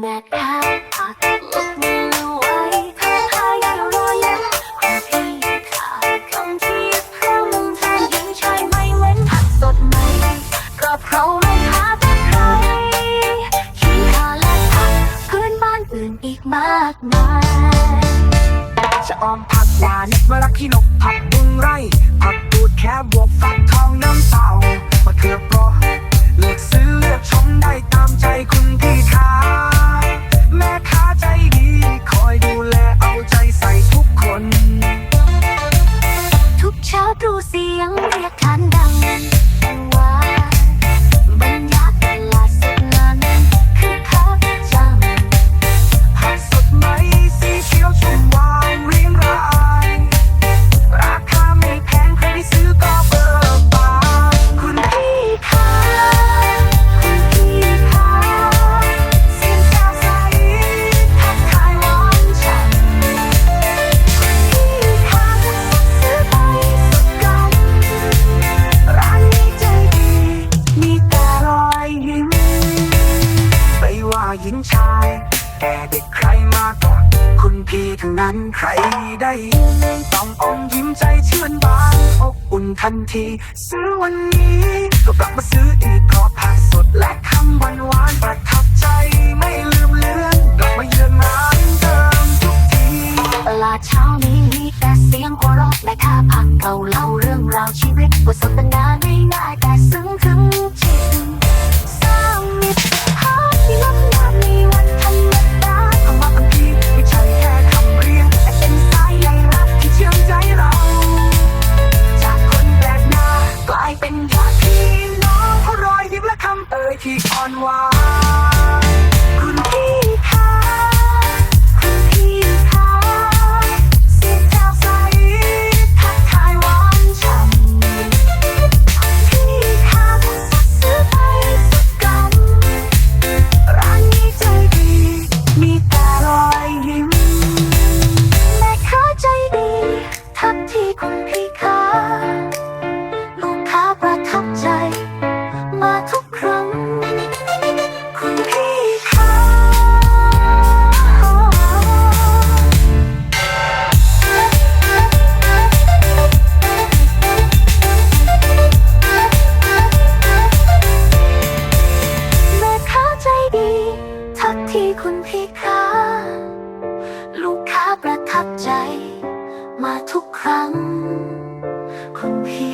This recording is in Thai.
แม่ข้าวผัดลกมือไว้เพื่อพายรอยเล็บคุณพี่ขาดคำที่พร่ำแทนหญิงชายไม่เว้นผักสดไหม่ก็เพราะไม่หาแต่ใครขี้ขาและผักพื้นบ้านอื่นอีกมากมาย จะออมผักหวานมะรักขี้นกผักบุ้งไร่ หญิงชาย แต่เด็กใครมาก่อนคุณพี่ทั้งนั้นใครได้ยินต้องอมยิ้มใจชื่นบานอบอุ่นทันที ซื้อวันนี้ ก็กลับมาซื้ออีกเพราะผักสดและคำหวานหวานประทับใจไม่ลืมเลือนกลับมาเยือนร้านเดิมทุกทีตลาเช้านี้มีแต่เสียงหัวเราะและค่าผักเก่าเล่าเรื่องราวชีวิตบทสนทนาง่ายๆแต่ซึ้งถึง คำเที่คุณพี่คะลูกค้าประทับใจ มาทุกครั้ง คุณพี่